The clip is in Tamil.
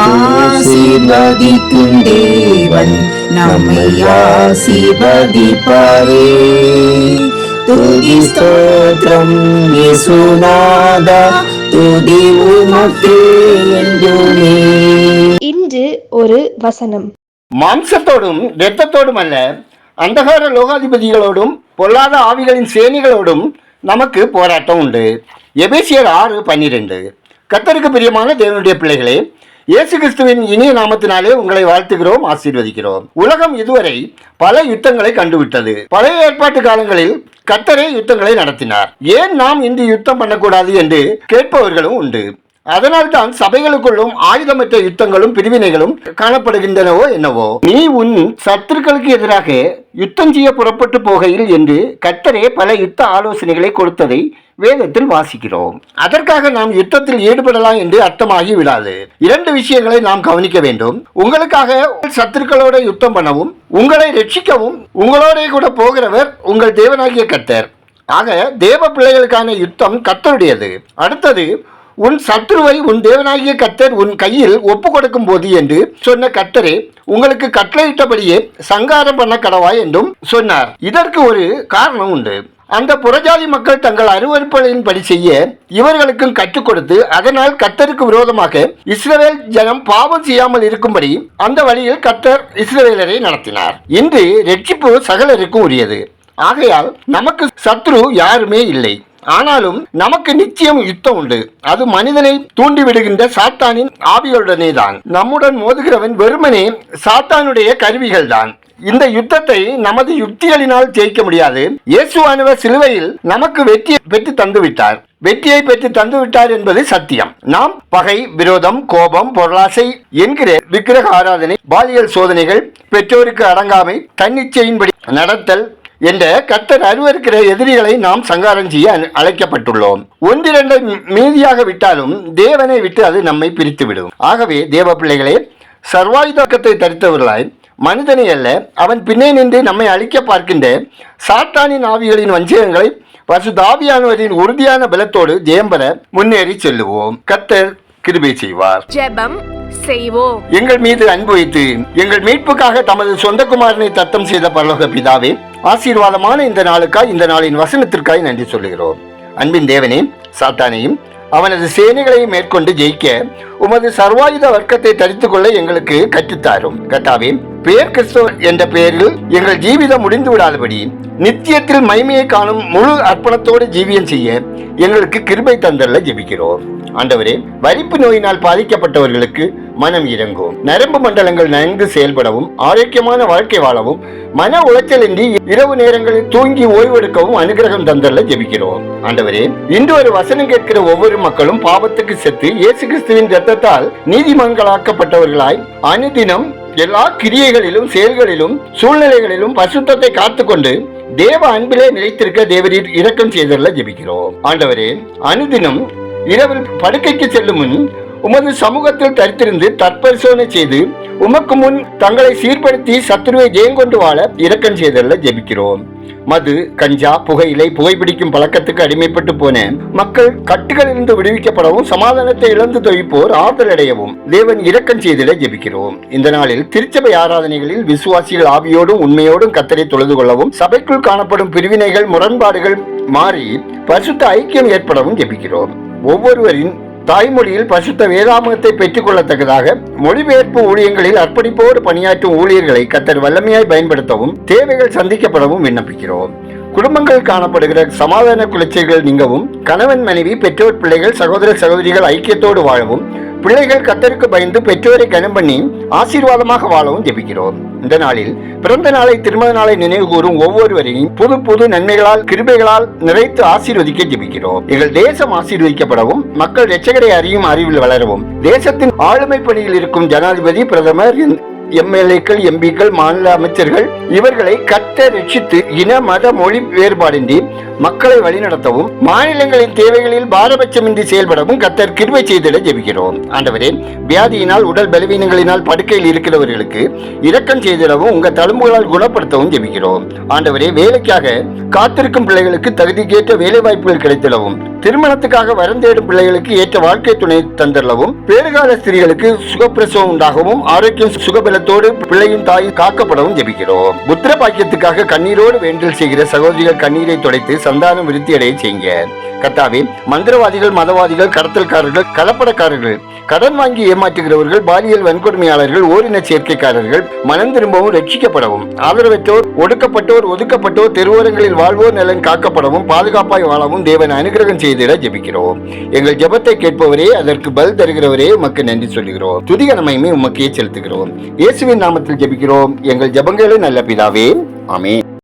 ஆசீர்வதிக்கும் தேவன் நம்மை ஆசீர்வதிப்பாரே. துதி ஸ்தோத்திரம் இயேசுநாதா துதி உமக்கே என்றுமே. இன்று ஒரு வசனம். மாம்சத்தோடும் இரத்தத்தோடும் அல்ல அந்தகார லோகாதிபதிகளோடும் பொல்லாத ஆவிகளின் சேனிகளோடும் நமக்கு போராட்டம் உண்டு. எபேசியர் ஆறு பன்னிரெண்டு. கத்தருக்கு பிரியமான தேவனுடைய பிள்ளைகளே இயேசு கிறிஸ்துவின் இனிய நாமத்தினாலே உங்களை வாழ்த்துகிறோம் ஆசீர்வதிக்கிறோம். உலகம் இதுவரை பல யுத்தங்களை கண்டுவிட்டது. பழைய ஏற்பாட்டு காலங்களில் கத்தரே யுத்தங்களை நடத்தினார். ஏன் நாம் இன்று யுத்தம் பண்ணக்கூடாது என்று கேட்பவர்களும் உண்டு. அதனால்தான் சபைகளுக்குள்ளும் ஆயுதமற்ற யுத்தங்களும் பிரிவினைகளும் காணப்படுகின்றனவோ என்னவோ நீ உன் சத்துருக்களுக்கு எதிராக யுத்தம் செய்ய புறப்பட்டு போகையில் என்று கத்தரே பல யுத்த ஆலோசனைகளை கொடுத்ததை வேதத்தில் வாசிக்கிறோம். அதற்காக நாம் யுத்தத்தில் ஈடுபடலாம் என்று அர்த்தமாகி விடாது. இரண்டு விஷயங்களை நாம் கவனிக்க வேண்டும். உங்களுக்காக சத்துருக்களோட யுத்தம் பண்ணவும் உங்களை ரட்சிக்கவும் உங்களோட கூட போகிறவர் உங்கள் தேவனாகிய கத்தர் ஆக தேவ பிள்ளைகளுக்கான யுத்தம் கத்தருடையது அடுத்தது உன் சத்ருவை உன் தேவனாகிய கத்தர் உன் கையில் ஒப்பு கொடுக்கும் போது என்று சொன்ன கத்தரே உங்களுக்கு கட்டளையிட்டபடியே சங்காரம் பண்ண கடவாய் என்றும் சொன்னார். இதற்கு ஒரு காரணம் உண்டு. அந்த புறஜாதி மக்கள் தங்கள் அருவறுப்புகளின்படி செய்ய இவர்களுக்கும் கற்றுக் கொடுத்து அதனால் கர்த்தருக்கு விரோதமாக இஸ்ரேல் ஜனம் பாவம் செய்யாமல் இருக்கும்படி அந்த வழியில் கர்த்தர் இஸ்ரேலரை நடத்தினார். இன்று ரட்சிப்பு சகலருக்கும் உரியது. ஆகையால் நமக்கு சத்ரு யாருமே இல்லை. ஆனாலும் நமக்கு நிச்சயம் யுத்தம் உண்டு. அது மனிதனை தூண்டிவிடுகின்ற சாத்தானின் ஆவிகளுடனே தான் நம்முடன் மோதுகிறவன் வெறுமனே சாத்தானுடைய கருவிகள் தான் இந்த யுத்தத்தை நமது யுக்திகளினால் ஜெயிக்க முடியாது. இயேசுவானவர் சிலுவையில் நமக்கு வெற்றி பெற்று தந்துவிட்டார். வெற்றியை பெற்று தந்துவிட்டார் என்பது சத்தியம். நாம் பகை விரோதம் கோபம் பொருளாசை என்கிற விக்கிரக ஆராதனை பாலியல் சோதனைகள் பெற்றோருக்கு அடங்காமை தன்னிச்சையின்படி நடத்தல் என்ற கத்தர் அருவருக்கிற எதிரிகளை நாம் சங்காரம் செய்ய அழைக்கப்பட்டுள்ளோம். ஒன்றிரண்டை மீதியாக விட்டாலும் தேவனை விட்டு அது நம்மை பிரித்துவிடும். ஆகவே தேவ பிள்ளைகளே சர்வாயுதக்கத்தை தரித்தவர்களாய் மனிதனை அல்ல அவன் பின்னே நின்று நம்மை அழிக்க பார்க்கின்ற சாத்தானின் ஆவிகளின் வஞ்சகங்களை பசுதாவியானவரின் உறுதியான பலத்தோடு ஜெயம் பெற முன்னேறி செல்லுவோம். கர்த்தர் கிருபை செய்வார். ஜெபம் செய்வோம். எங்கள் மீது அன்பு வைத்து எங்கள் மீட்புக்காக தமது சொந்த குமாரனை தத்தம் செய்த பரலோக பிதாவே ஆசீர்வாதமான இந்த நாளுக்காய் இந்த நாளின் வசனத்திற்காய் நன்றி சொல்லுகிறோம். அன்பின் தேவனே சாத்தானையும் அவனது சேனைகளையும் மேற்கொண்டு ஜெயிக்க உமது சர்வாயுத வர்க்கத்தை தரித்துக் கொள்ள எங்களுக்கு கற்றுத்தாரும். கட்டாவே பேர் கிறிஸ்தவ என்ற பெயரில் எங்கள் ஜீவிதம் முடிந்து விடாதபடி நித்தியத்தில் மைமையை காணும் முழு அர்ப்பணத்தோடு ஜீவியம் செய்ய எங்களுக்கு கிருபை தந்தல்ல ஜெபிக்கிறோம். ஆண்டவரே வரிப்பு நோயினால் பாதிக்கப்பட்டவர்களுக்கு மனம் இறங்கும். நரம்பு மண்டலங்கள் நன்கு செயல்படவும் ஆரோக்கியமான வாழ்க்கை வாழவும் மன உளைச்சலின்றி இரவு நேரங்களில் தூங்கி ஓய்வெடுக்கவும் அனுகிரகம் தந்தல்ல ஜெபிக்கிறோம். ஆண்டவரே இன்று ஒரு வசனம் கேட்கிற ஒவ்வொரு மக்களும் பாவத்துக்கு செத்து இயேசு கிறிஸ்துவின் ரத்தத்தால் நீதிமன்களாக்கப்பட்டவர்களாய் அனுதினம் எல்லா கிரியைகளிலும் செயல்களிலும் சூழ்நிலைகளிலும் பசுத்தத்தை காத்துக்கொண்டு தேவ அன்பிலே நிலைத்திருக்க தேவரீர் இரக்கம் செய்தல ஜெபிக்கிறோம். ஆண்டவரே அனுதினம் இரவில் படுக்கைக்கு செல்லும் முன் உமது சமூகத்தில் தரித்திருந்து தற்பரிசோதனை செய்து உமக்கு முன் தங்களை சீர்படுத்தி சத்துருவை ஜெயங்கொண்டு வாழ இரக்கம் செய்தல்ல ஜெபிக்கிறோம். மது கஞ்சா புகையிலை புகைப்பிடிக்கும் பழக்கத்துக்கு அடிமைப்பட்டு போன மக்கள் கட்டுகளிலிருந்து விடுவிக்கப்படவும் சமாதானத்தை இழந்து தொய்ப்போர் ஆதரடையவும் தேவன் இரக்கம் செய்திட ஜெபிக்கிறோம். இந்த நாளில் திருச்சபை ஆராதனைகளில் விசுவாசிகள் ஆவியோடும் உண்மையோடும் கத்தரை தொழுது கொள்ளவும் சபைக்குள் காணப்படும் பிரிவினைகள் முரண்பாடுகள் மாறி பரிசுத்த ஐக்கியம் ஏற்படவும் ஜெபிக்கிறோம். ஒவ்வொருவரின் தாய்மொழியில் பசுத்த வேதாமத்தை பெற்றுக்கொள்ளத்தக்கதாக மொழிபெயர்ப்பு ஊழியங்களில் அர்ப்பணிப்போடு பணியாற்றும் ஊழியர்களை கத்தர் வல்லமையாய் பயன்படுத்தவும் தேவைகள் சந்திக்கப்படவும் விண்ணப்பிக்கிறோம். குடும்பங்கள் காணப்படுகிற சமாதான குலைச்சல்கள் நீங்கவும் கணவன் மனைவி பெற்றோர் பிள்ளைகள் சகோதர சகோதரிகள் ஐக்கியத்தோடு வாழவும் பிள்ளைகள் கத்தருக்கு பயந்து பெற்றோரை கனம் பண்ணி ஆசீர்வாதமாக வாழவும் ஜெபிக்கிறோம். இந்த நாளில் பிறந்த நாளை திருமண நாளை நினைவு கூறும் ஒவ்வொருவரையும் புது புது நன்மைகளால் கிருபைகளால் நிறைத்து ஆசீர்வதிக்க ஜெபிக்கிறோம். எங்கள் தேசம் ஆசீர்வதிக்கப்படவும் மக்கள் ரட்சகரை அறியும் அறிவில் வளரவும் தேசத்தின் ஆளுமை பணியில் இருக்கும் ஜனாதிபதி பிரதமர் எம்எல்ஏக்கள் எம்பிக்கள் மாநில அமைச்சர்கள் இவர்களை கட்ட ரட்சித்து இன மத மொழி வேறுபாடின்றி மக்களை வழிநடத்தவும் மாநிலங்களின் தேவைகளில் பாரபட்சமின்றி செயல்படவும் கத்தர் கிருவை செய்திட ஜெபிக்கிறோம். ஆண்டவரே வியாதியினால் உடல் பலவீனங்களினால் படுக்கையில் இருக்கிறவர்களுக்கு இரக்கம் செய்திடவும் உங்க தழும்புகளால் குணப்படுத்தவும் ஜெபிக்கிறோம். ஆண்டவரே வேலைக்காக காத்திருக்கும் பிள்ளைகளுக்கு தகுதிக்கேற்ற வேலை வாய்ப்புகள் கிடைத்திடவும். திருமணத்துக்காக வரம் தேடும் பிள்ளைகளுக்கு ஏற்ற வாழ்க்கை துணை தந்திடவும் பேறுகால ஸ்திரீகளுக்கு சுகப்பிரசவம் உண்டாகவும் ஆரோக்கியம் சுகபலத்தோடு பிள்ளையும் தாயும் காக்கப்படவும் ஜெபிக்கிறோம். புத்திர பாக்கியத்துக்காக கண்ணீரோடு வேண்டல் செய்கிற சகோதரிகள் கண்ணீரை துடைத்து சந்தானம் விருத்தி அடைய செய்யுங்க. கத்தாவே மந்திரவாதிகள் மதவாதிகள் கடத்தல்காரர்கள் கலப்படக்காரர்கள் கடன் வாங்கி ஏமாற்றுகிறவர்கள் பாலியல் வன்கொடுமையாளர்கள் ஓரின சேர்க்கைக்காரர்கள் மனம் திரும்பவும் ரட்சிக்கப்படவும் ஆதரவற்றோர் ஒடுக்கப்பட்டோர் ஒதுக்கப்பட்டோர் தெருவோரங்களில் வாழ்வோர் நலன் காக்கப்படவும் பாதுகாப்பாய் வாழவும் தேவன் அனுகிரகம் செய்திட ஜெபிக்கிறோம். எங்கள் ஜெபத்தை கேட்பவரே அதற்கு பல் தருகிறவரே உமக்கு நன்றி சொல்லுகிறோம். துதிக நமையுமே உமக்கே செலுத்துகிறோம். இயேசுவின் நாமத்தில் ஜெபிக்கிறோம். எங்கள் ஜெபங்களே நல்ல பிதாவே. ஆமே